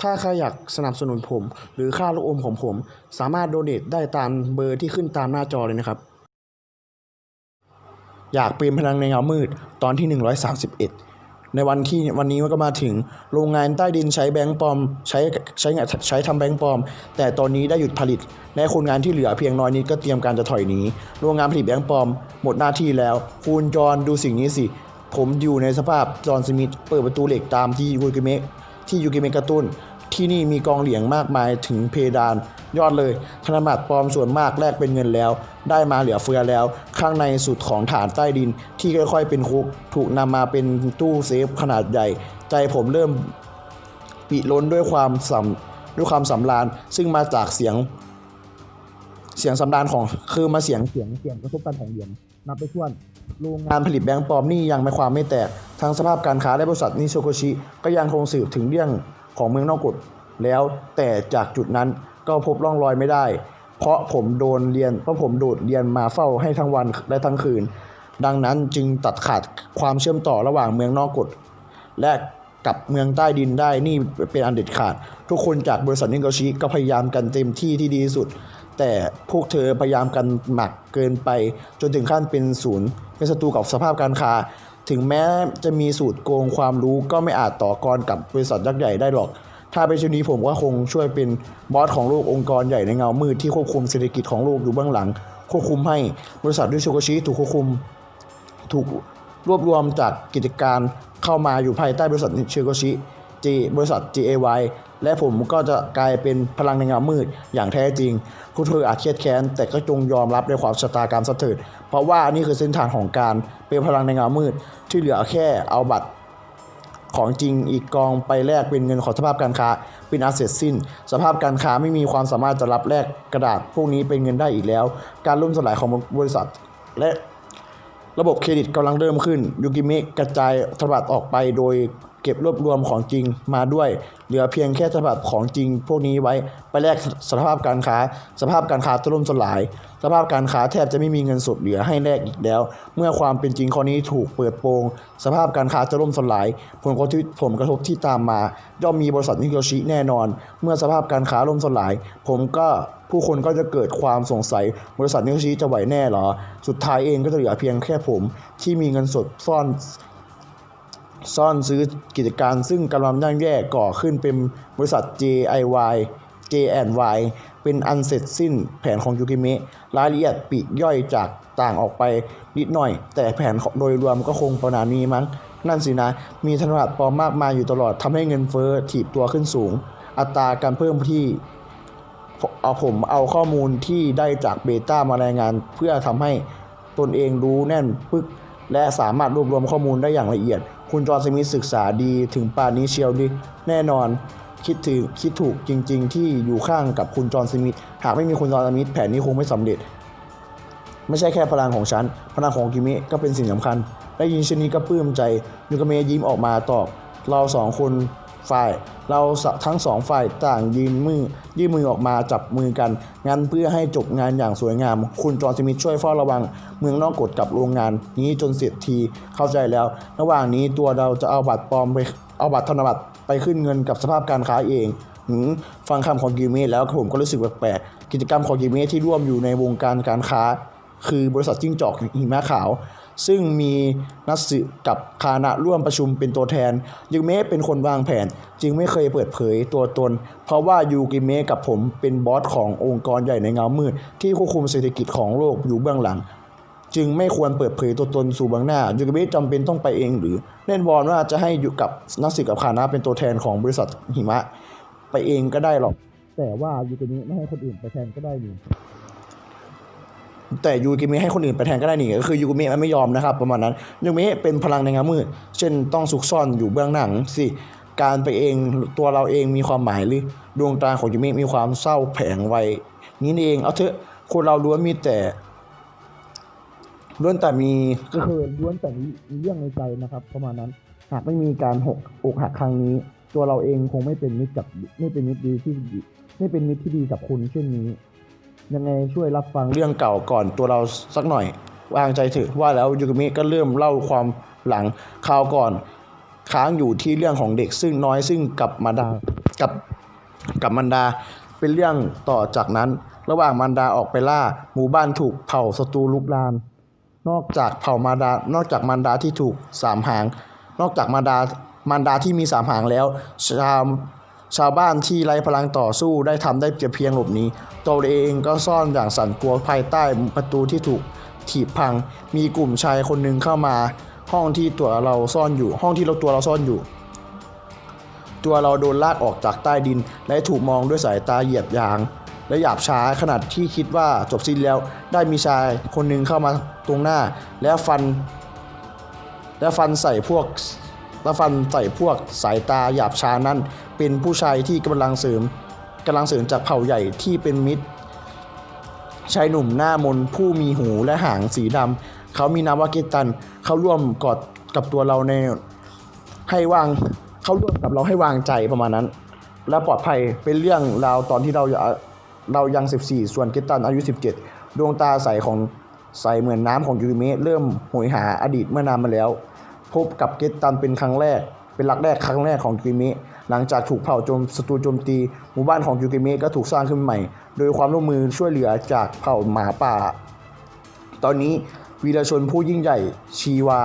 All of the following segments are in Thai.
ถ้าใครอยากสนับสนุนผม หรือค่าลูกอมของผม สามารถโดเนทได้ตามเบอร์ที่ขึ้นตามหน้าจอเลยนะครับ อยากเป็นพลังในเงามืดตอนที่ 131 ในวันที่วันนี้มันก็มาถึงโรงงานใต้ดินใช้แบงก์ปลอมใช้ใช้ใช้ทำแบงก์ปลอม แต่ตอนนี้ได้หยุดผลิตและคนงานที่เหลือเพียงน้อยนิดก็เตรียมการจะถอยหนีโรงงานผลิตแบงก์ปลอมหมดหน้าที่แล้ว คุณจอนดูสิ่งนี้สิผมอยู่ในสภาพจอห์นสมิธเปิดประตูเหล็กตามที่ยูกิเมะที่ยูกิเมะกระตุ้น ที่นี่มีกองเหลียงมากมายถึงเพดาน ยอดเลย ธนบัตรปลอมส่วนมากแลกเป็นเงินแล้ว ได้มาเหลือเฟือแล้ว ข้างในสุดของฐานใต้ดินที่ค่อยๆเป็นคุก ถูกนำมาเป็นตู้เซฟขนาดใหญ่ ใจผมเริ่มปิล้นด้วยความสำด้วยความสำราญ ซึ่งมาจากเสียง เสียงสำราญของคือมาเสียงเสียงเสียงกระทบกันของเหรียญนับไปถ้วนโรงงานผลิตแบงก์ปลอมนี่ยังไม่ความไม่แตก ทางสภาพการค้าและบริษัทนิโชโกชิ ก็ยังคงสืบถึงเรื่อง ของเมืองนอกกฎแล้วแต่จากจุดนั้นก็พบร่องรอยไม่ได้ เพราะผมโดนเรียนเพราะผมโดดเรียนมาเฝ้าให้ทั้งวันและทั้งคืน ดังนั้นจึงตัดขาดความเชื่อมต่อระหว่างเมืองนอกกฎและกับเมืองใต้ดินได้นี่เป็นอันเด็ดขาด ทุกคนจากบริษัทนิโกชิก็พยายามกันเต็มที่ที่ดีที่สุด แต่พวกเธอพยายามกันหนักเกินไป จนถึงขั้นเป็นศูนย์เป็นศัตรูกับสภาพการค้า ถึงแม้จะมีสูตรโกงความรู้ก็ไม่อาจต่อกรกับบริษัทยักษ์ใหญ่ได้หรอก ถ้าเป็นเช่นนี้ผมก็คงช่วยเป็นบอสของโลกองค์กรใหญ่ในเงามืดที่ควบคุมเศรษฐกิจของโลกอยู่เบื้องหลัง ควบคุมให้บริษัทดิโชโกชิถูกควบคุมถูกรวบรวมจากกิจการเข้ามาอยู่ภายใต้บริษัทนิเชโกชิ G บริษัท GAY และผมก็จะกลายเป็นพลังในเงามืดอย่างแท้จริงพวกเธออาจเครียดแค้น แต่ก็จงยอมรับในความชะตากรรมซะเถิดเพราะว่านี่คือเส้นทางของการเป็นพลังในเงามืด ที่เหลือแค่เอาบัตรของจริงอีกกองไปแลกเป็นเงินของสภาพการค้าเป็นอาเสร็จสิ้น สภาพการค้าไม่มีความสามารถจะรับแลกกระดาษพวกนี้เป็นเงินได้อีกแล้ว การล่มสลายของบริษัท และระบบเครดิตกำลังเริ่มขึ้นยูกิเมะกระจายธนบัตรออกไปโดย เก็บรวบรวมของจริงมาด้วย เหลือเพียงแค่ธนบัตรของจริง พวกนี้ไว้ไปแลกสภาพการค้า สภาพการค้าจะล่มสลาย สภาพการค้าแทบจะไม่มีเงินสดเหลือให้แลกอีกแล้ว เมื่อความเป็นจริงข้อนี้ถูกเปิดโปงสภาพการค้าจะล่มสลาย ผลกระทบผลกระทบที่ตามมา ย่อมมีบริษัทนิโกชิแน่นอน เมื่อสภาพการค้าล่มสลาย ผมก็ผู้คนก็จะเกิดความสงสัย บริษัทนิโกชิจะไหวแน่หรอ สุดท้ายเองก็จะเหลือเพียงแค่ผมที่มีเงินสดซ่อน ซ่อนซื้อกิจการซึ่งกำลังย่างแย่ก่อขึ้นเป็นบริษัท JIY J&Y เป็นอันเสร็จสิ้นแผนของยูกิเมะรายละเอียดปีกย่อยจากต่างออกไปนิดหน่อย แต่แผนโดยรวมก็คงประมาณนี้มั้ง นั่นสินะ มีธนบัตรปลอมมากมายอยู่ตลอดทำให้เงินเฟ้อถีบตัวขึ้นสูง อัตราการเพิ่มที่เอาผมเอาข้อมูลที่ได้จากเบต้ามารายงาน เพื่อทำให้ตนเองรู้แน่นปึก และสามารถรวบรวมข้อมูลได้อย่างละเอียด คุณจอร์นสมิธศึกษาดีถึงป่านนี้เชียวดิแน่นอนคิดถึงคิดถูกจริง ๆ ที่อยู่ข้างกับคุณจอร์นสมิธหากไม่มีคุณจอร์นสมิธแผนนี้คงไม่สำเร็จ ไม่ใช่แค่พลังของฉัน พลังของกิมิก็เป็นสิ่งสำคัญ ได้ยินเช่นนี้ก็ปลื้มใจยูกาเมะยิ้มออกมาตอบ เราสองคน ฝ่าย เราทั้งสองฝ่ายต่างยืนมือยื่นมือออกมาจับมือกันงั้นเพื่อให้จบงานอย่างสวยงาม คุณจอร์นสมิธช่วยเฝ้าระวัง เมืองนอกกฎกับโรงงาน นี้จนเสร็จทีเข้าใจแล้ว ระหว่างนี้ตัวเราจะเอาบัตรปลอมไปเอาบัตรธนบัตรไปขึ้นเงินกับสภาพการค้าเองฟังคำของกิเมะแล้วผมก็รู้สึกแปลกๆกิจกรรมของกิเมะที่ร่วมอยู่ในวงการการค้า คือบริษัทจิ้งจอกหิมะขาว ซึ่งมีนัตสึกับคานะร่วมประชุมเป็นตัวแทนยูกิเมะเป็นคนวางแผน จึงไม่เคยเปิดเผยตัวตน เพราะว่ายูกิเมะกับผมเป็นบอสขององค์กรใหญ่ในเงามืด ที่ควบคุมเศรษฐกิจของโลกอยู่เบื้องหลัง จึงไม่ควรเปิดเผยตัวตนสู่เบื้องหน้ายูกิเมะจำเป็นต้องไปเองหรือเล่นอลว่าจะให้อยู่กับนัตสึกับคานะเป็นตัวแทนของบริษัทหิมะ ไปเองก็ได้หรอกแต่ว่ายูกิเมะไม่ให้คนอื่นไปแทนก็ได้นี่ แต่ยูกิเมะให้คนอื่นไปแทนก็ได้นี่ก็คือยูกิเมะมันไม่ยอมนะครับประมาณนั้นยูกิเมะเป็นพลังในเงามืด เช่นต้องซุกซ่อนอยู่เบื้องหนังสิการไปเองตัวเราเองมีความหมายหรือดวงตาของยูกิเมะมีความเศร้าแผงไว้นี้เองเอาเถอะคนเราล้วนมีแต่ล้วนแต่มีก็คือล้วนแต่มีเรื่องในใจนะครับ ประมาณนั้นหากไม่มีการหกอกหักครั้งนี้ ตัวเราเองคงไม่เป็นมิตรกับไม่เป็นมิตรดีที่ไม่เป็นมิตรที่ดีกับคุณเช่นนี้ ยังไงช่วยรับฟังเรื่องเก่าก่อนตัวเราสักหน่อยวางใจเถอะว่าแล้วยูกิเมะก็เริ่มเล่าความหลังคราวก่อนค้างอยู่ที่เรื่องของเด็กซึ่งน้อยซึ่งกลับมาด้กับกับมันดา เป็นเรื่องต่อจากนั้น ระหว่างมันดาออกไปล่าหมู่บ้านถูกเผาศัตรูลุกลานนอกจากเผ่ามาดานอกจากมารดาที่ถูกสามหาง นอกจากมาดามารดาที่มีสามหางแล้วชาว ชาวบ้านที่ไร้พลังต่อสู้ได้ทำได้เพียงหลบหนีตัวเองก็ซ่อนอย่างสั่นกลัวภายใต้ประตูที่ถูกถีบพัง มีกลุ่มชายคนหนึ่งเข้ามาห้องที่ตัวเราซ่อนอยู่ ห้องที่เราตัวเราซ่อนอยู่ ตัวเราโดนลากออกจากใต้ดิน และถูกมองด้วยสายตาเหยียดยาง และหยาบช้าขนาดที่คิดว่าจบสิ้นแล้วได้มีชายคนหนึ่งเข้ามาตรงหน้า แล้วฟัน และฟันใส่พวกและฟันใส่พวกสายตาหยาบช้านั้น เป็นผู้ชายที่กำลังเสริมกำลังเสริมจากเผ่าใหญ่ที่เป็นมิตรชายหนุ่มหน้ามนผู้มีหูและหางสีดำเขามีนามว่าเกตัน เขาร่วมกอดกับตัวเราในให้วางเขาร่วมกับเราให้วางใจประมาณนั้น และปลอดภัยเป็นเรื่องราวตอนที่เราเรายัง 14 ส่วนเกตันอายุ 17 ดวงตาใสของใสเหมือนน้ำของยูริเมะเริ่มโหยหาอดีตเมื่อนานมาแล้ว พบกับเกตันเป็นครั้งแรก เป็นรักแรกครั้งแรกของยูริเมะหลังจากถูกเผ่าโจมศัตรูโจมตี หมู่บ้านของยูริเมะก็ถูกสร้างขึ้นใหม่ โดยความร่วมมือช่วยเหลือจากเผ่าหมาป่า ตอนนี้วีรชนผู้ยิ่งใหญ่ชีวา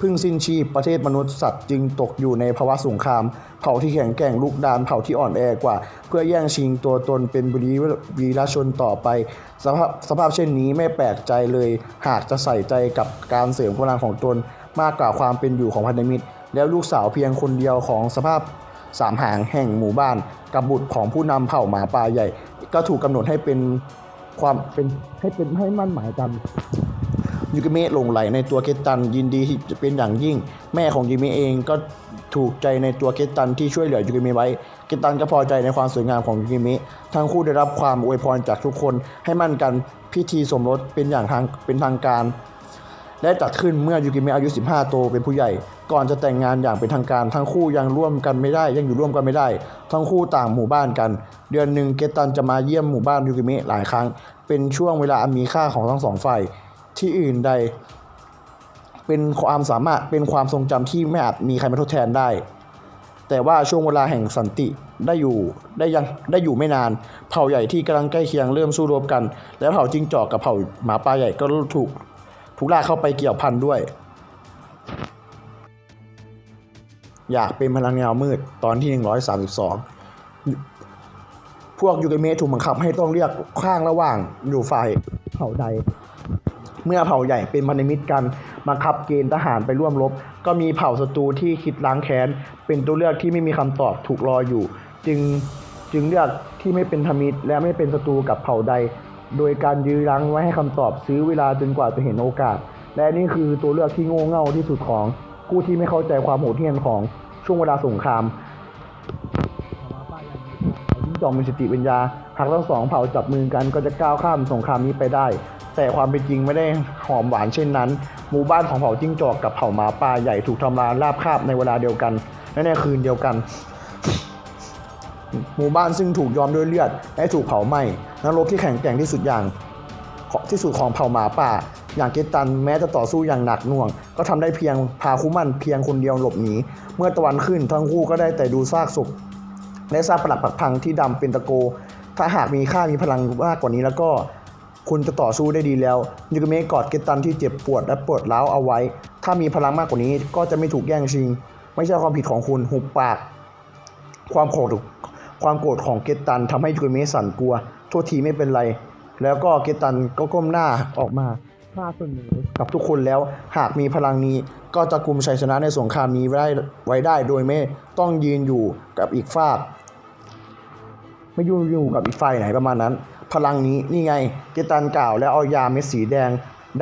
พึ่งสิ้นชีพประเทศมนุษย์สัตว์จึงตกอยู่ในภาวะสงคราม เผ่าที่แข็งแกร่งลุกดานเผ่าที่อ่อนแอกว่า เพื่อแย่งชิงตัวตนเป็นบุรีวีรชนต่อไป สภาพสภาพเช่นนี้ไม่แปลกใจเลย หากจะใส่ใจกับการเสริมกำลังของตนมากกว่าความเป็นอยู่ของพันธมิตร แล้วลูกสาวเพียงคนเดียวของสภาพสามหางแห่งหมู่บ้านกับบุตรของผู้นำเผ่าหมาป่าใหญ่ ก็ถูกกำหนดให้เป็นความเป็นให้เป็นให้มั่นหมายกันยูกิเมะหลงไหลในตัวเกตันยินดีที่จะเป็นอย่างยิ่ง แม่ของยูกิเมะเองก็ถูกใจในตัวเกตันที่ช่วยเหลือยูกิเมะไว้ เกตันก็พอใจในความสวยงามของยูกิเมะทั้งคู่ได้รับความอวยพรจากทุกคนให้มั่นกันพิธีสมรสเป็นอย่างทางเป็นทางการ และจัดขึ้นเมื่อยูกิเมะอายุ 15 โตเป็นผู้ใหญ่ ก่อนจะแต่งงานอย่างเป็นทางการทั้งคู่ยังร่วมกันไม่ได้ยังอยู่ร่วมกันไม่ได้ ทั้งคู่ต่างหมู่บ้านกัน เดือนหนึ่งเกตันจะมาเยี่ยมหมู่บ้านยูกิเมะหลายครั้ง เป็นช่วงเวลาอันมีค่าของทั้งสองฝ่ายที่อื่นใด เป็นความสามารถเป็นความทรงจำที่ไม่อาจมีใครมาทดแทนได้ แต่ว่าช่วงเวลาแห่งสันติได้อยู่ได้ยังได้อยู่ไม่นาน เผ่าใหญ่ที่กำลังใกล้เคียงเริ่มสู้รบกัน และเผ่าจิ้งจอกกับเผ่าหมาป่าใหญ่ก็ถูก ถูกลากเข้าไปเกี่ยวพันด้วย อยากเป็นพลังเงามืดตอนที่ 132 พวกยูเกเมถูกบังคับให้ต้องเลือกข้างระหว่างอยู่ฝ่ายเผ่าใด เมื่อเผ่าใหญ่เป็นพันธมิตรกันบังคับเกณฑ์ทหารไปร่วมรบ ก็มีเผ่าศัตรูที่คิดล้างแค้น เป็นตัวเลือกที่ไม่มีคำตอบถูกรออยู่ จึงจึงเลือกที่ไม่เป็นธมิตรและไม่เป็นศัตรูกับเผ่าใด โดยการยื้อรั้งไว้ให้คำตอบซื้อเวลาจนกว่าจะเห็นโอกาส และนี่คือตัวเลือกที่โง่เง่าที่สุดของผู้ที่ไม่เข้าใจความโหดเหี้ยมของช่วงเวลาสงครามยิ่งจองมีสติปัญญาหากทั้งสองเผ่าจับมือกันก็จะก้าวข้ามสงครามนี้ไปได้ แต่ความเป็นจริงไม่ได้หอมหวานเช่นนั้น หมู่บ้านของเผ่าจิ้งจอกกับเผ่าหมาป่าใหญ่ถูกทำลายราบคาบในเวลาเดียวกันและในคืนเดียวกัน หมู่บ้านซึ่งถูกย้อมด้วยเลือดและถูกเผาไหม้นรกที่แข็งแกร่งที่สุดอย่างที่สุดของเผ่าหมาป่า อย่างเกตันแม้จะต่อสู้อย่างหนักหน่วง ก็ทำได้เพียงพาคุมันเพียงคนเดียวหลบหนีเมื่อตะวันขึ้นทั้งคู่ก็ได้แต่ดูซากศพและซากปลักปักพังที่ดำเป็นตะโก ถ้าหากมีค่ามีพลังมากกว่านี้แล้วก็คุณจะต่อสู้ได้ดีแล้วยูกเมะกอดเกตันที่เจ็บปวดและปวดร้าวเอาไว้ ถ้ามีพลังมากกว่านี้ก็จะไม่ถูกแย่งชิง ไม่ใช่ความผิดของคุณหุบปาก ความโกรธ ความโกรธของเกตันทำให้ยูเมสันกลัว โทษทีไม่เป็นไร แล้วก็เกตันก็ก้มหน้าออกมาถ้าเสนอกับทุกคนแล้วหากมีพลังนี้ก็จะกลุ่มชัยชนะในสงครามนี้ไว้ได้ไว้ได้โดยไม่ต้องยืนอยู่กับอีกฝากไม่ยุ่งอยู่กับอีกฝ่ายไหนประมาณนั้น พลังนี้นี่ไงเกตันกล่าวแล้วเอายาเม็ดสีแดง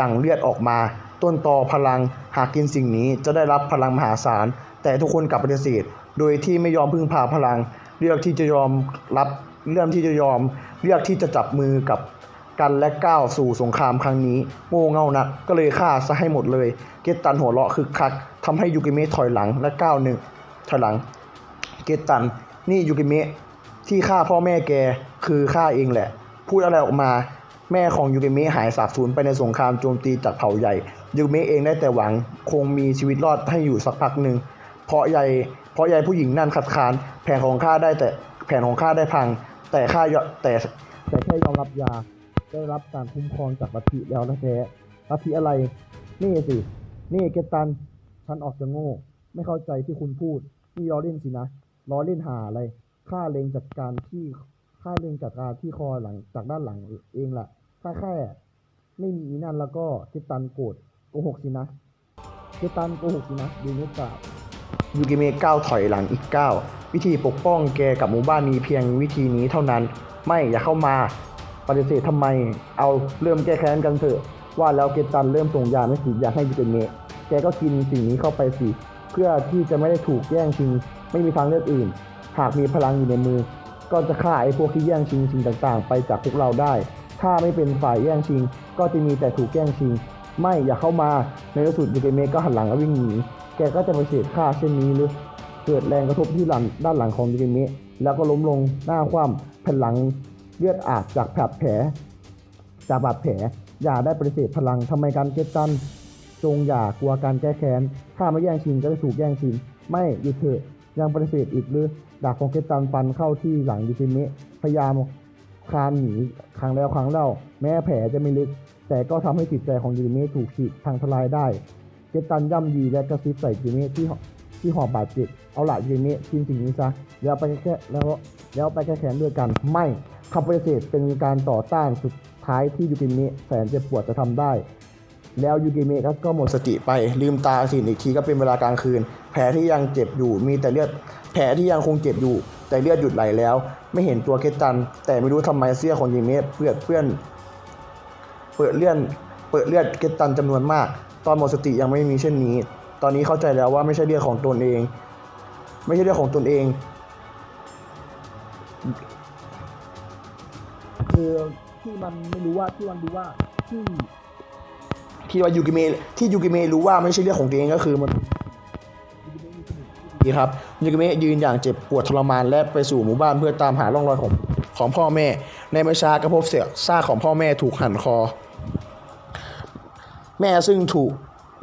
ดั่งเลือดออกมา ต้นตอพลังหากกินสิ่งนี้จะได้รับพลังมหาศาล แต่ทุกคนกลับปฏิเสธโดยที่ไม่ยอมพึ่งพาพลัง เลือกที่จะยอมรับเรื่องที่จะยอมเลือกที่จะจับมือกับกันและก้าวสู่สงครามครั้งนี้ โง่เง่านักก็เลยฆ่าซะให้หมดเลย เกตันหัวเราะคึกคักทำให้ยูกิเมะถอยหลังและก้าวหนึ่งถอยหลัง เกตันนี่ยูกิเมะที่ฆ่าพ่อแม่แกคือฆ่าเองแหละ พูดอะไรออกมาแม่ของยูกิเมะหายสาบสูญไปในสงครามโจมตีจากเผ่าใหญ่ยูกิเมะเองได้แต่หวังคงมีชีวิตรอดให้อยู่สักพักหนึ่ง เพราะใหญ่เพราะใหญ่ผู้หญิงนั่นขัดขาน แผนของข้าได้แต่แผนของข้าได้พัง แต่ข้าแต่แต่แค่ยอมรับยา ได้รับการคุ้มครองจากลัทธิแล้วแท้ๆลัทธิอะไร นี่สิ นี่เกตัน ฉันออกจะโง่ ไม่เข้าใจที่คุณพูด นี่ล้อเล่นสินะ ล้อเล่นหาอะไร ข้าเล็งจัดการที่ ข้าเล็งจัดการที่คอหลังจากด้านหลังเองล่ะข้าแค่ ไม่มีอีนั่นแล้วก็เกตันโกรธโกหกสินะเกตันโกหกสินะดูนุกล่า ยูกิเมะก้าวถอยหลังอีกก้าววิธีปกป้องแกกับหมู่บ้านมีเพียงวิธีนี้เท่านั้น ไม่อย่าเข้ามาปฏิเสธทำไม เอาเริ่มแก้แค้นกันเถอะ ว่าแล้วเกตันเริ่มส่งยาไม่สีดยาให้ยูกิเมะแกก็กินสิ่งนี้เข้าไปสิ เพื่อที่จะไม่ได้ถูกแย่งชิง ไม่มีทางเลือกอื่น หากมีพลังอยู่ในมือ ก็จะฆ่าไอ้พวกที่แย่งชิงสิ่งต่างๆ ไปจากพวกเราได้ ถ้าไม่เป็นฝ่ายแย่งชิง ก็จะมีแต่ถูกแย่งชิง ไม่อย่าเข้ามา ในที่สุดยูเกเมะก็หันหลังแล้ววิ่งหนี แกก็จะไปเสดฆ่าเช่นนี้หรือเกิดแรงกระทบที่หลังด้านหลังของยูเกเมะแล้วก็ล้มลงหน้าคว่ำแผ่นหลังเลือดอาบจากบาดแผล จากบาดแผล อย่าได้ปฏิเสธพลังทำไมการเก็ตตัน จงอย่ากลัวการแก้แค้น ถ้าไม่แย่งชิงก็จะถูกแย่งชิง ไม่หยุดเถอะ ยังปฏิเสธอีกหรือ ดาบของเกตตันฟันเข้าที่หลังยูกิเมะ พยายามคลานหนีครั้งแล้วครั้งเล่า แม้แผลจะไม่ลึก แต่ก็ทำให้จิตใจของยูกิเมะถูกฉีกทางทลายได้ เกตันย่ำยีและกระซิบใส่ยูกิเมะที่หที่หอบบาดเจ็บเอาละยูกิเมะทิ้งสิ่งนี้ซะแล้วไปแค่แล้วแล้วไปแก้แค้นด้วยกัน ไม่คำปฏิเสธเป็นการต่อต้านสุดท้ายที่ยูกิเมะแสนเจ็บปวดจะทำได้ แล้วยูกิเมะก็หมดสติไปลืมตาสินอีกทีก็เป็นเวลากลางคืน แผลที่ยังเจ็บอยู่มีแต่เลือดแผลที่ยังคงเจ็บอยู่ แต่เลือดหยุดไหลแล้ว ไม่เห็นตัวเคตัน แต่ไม่รู้ทำไมเสื้อของยูกิเมะเปื้อนเปื้อน เปิดเลื่อนเปิดเลือดเคตันจำนวนมาก ตอนหมดสติยังไม่มีเช่นนี้ ตอนนี้เข้าใจแล้วว่าไม่ใช่เลือดของตนเอง ไม่ใช่เลือดของตนเอง คือที่มันไม่รู้ว่าที่มันรู้ว่าที่ที่ว่ายูกิเมะที่ยูกิเมะรู้ว่าไม่ใช่เรื่องของตัวเองก็คือมันดีครับยูกิเมะยืนอย่างเจ็บปวดทรมานและไปสู่หมู่บ้านเพื่อตามหาร่องรอยของของพ่อแม่ ในไม่ช้าก็พบเศษซากของพ่อแม่ถูกหั่นคอ แม่ซึ่งถูก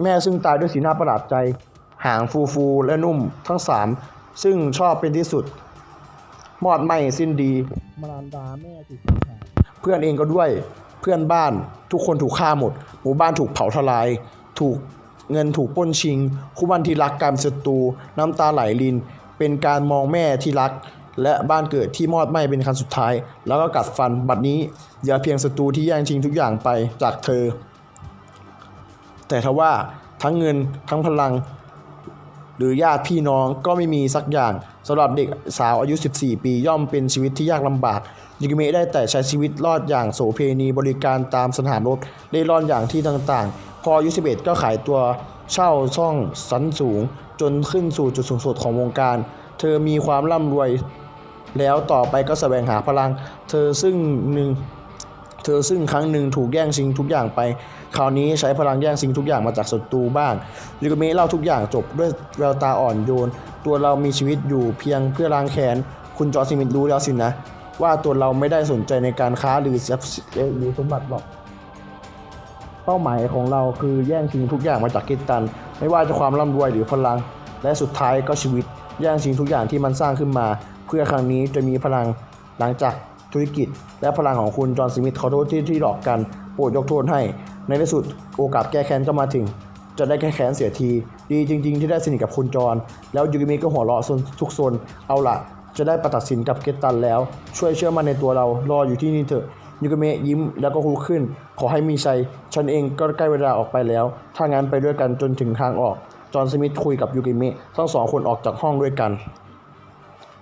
แม่ซึ่งตายด้วยสีหน้าประหลาดใจ หางฟูฟูๆและนุ่มทั้งสามซึ่งชอบเป็นที่สุด มอดไหมสิ้นดี มารดาแม่ถูกสังหารเพื่อนเองก็ด้วยเพื่อนบ้านทุกคนถูกฆ่าหมด หมู่บ้านถูกเผาทลาย ถูกเงินถูกปล้นชิง คู่บ้านที่รักกลายเป็นศัตรูน้ำตาไหลลิน เป็นการมองแม่ที่รัก และบ้านเกิดที่มอดไหม้เป็นครั้งสุดท้าย แล้วก็กัดฟันบัดนี้เหลือเพียงศัตรูที่แย่งชิงทุกอย่างไปจากเธอ แต่ทว่าทั้งเงินทั้งพลัง หรือญาติพี่น้องก็ไม่มีสักอย่างสำหรับเด็กสาวอายุ 14 ปีย่อมเป็นชีวิตที่ยากลำบากยูกิเมะได้แต่ใช้ชีวิตรอดอย่างโสเพณีบริการตามสถานรถเล่ร่อนอย่างที่ต่างๆ พออายุ 11 ก็ขายตัวเช่าช่องสันสูง จนขึ้นสู่จุดสูงสุดของวงการ เธอมีความร่ำรวย แล้วต่อไปก็แสวงหาพลัง เธอซึ่งหนึ่ง เธอซึ่งครั้งหนึ่งถูกแย่งชิงทุกอย่างไป คราวนี้ใช้พลังแย่งชิงทุกอย่างมาจากศัตรูบ้างยูกเมะเล่าทุกอย่างจบด้วยแววตาอ่อนโยน ตัวเรามีชีวิตอยู่เพียงเพื่อล้างแค้นคุณจอร์จสมิธรู้แล้วสินะ ว่าตัวเราไม่ได้สนใจในการค้าหรือทรัพย์สินเอ่อหรือสมบัติหรอกเป้าหมายของเราคือแย่งชิงทุกอย่างมาจากกิตตัน ไม่ว่าจะความร่ำรวยหรือพลัง และสุดท้ายก็ชีวิตแย่งชิงทุกอย่างที่มันสร้างขึ้นมา เพื่อครั้งนี้จะมีพลังหลังจาก ธุรกิจ และพลังของคุณจอห์นสมิธขอโทษที่ที่หลอกกันโปรดยกโทษให้ ในที่สุดโอกาสแก้แค้นก็มาถึง จะได้แก้แค้นเสียที ดีจริง ๆ ที่ได้สนิทกับคุณจอห์นแล้วยูกิมิก็หัวเราะซนทุกซนเอาละจะได้ประตัดสินกับเกตตันแล้ว ช่วยเชื่อมั่นในตัวเรารออยู่ที่นี่เถอะยูกเมะยิ้มแล้วก็ลุกขึ้น ขอให้มีชัย ฉันเองก็ใกล้เวลาออกไปแล้ว ถ้างั้นไปด้วยกันจนถึงทางออก จอห์นสมิธคุยกับยูกิเมะทั้งสองคนออกจากห้องด้วยกัน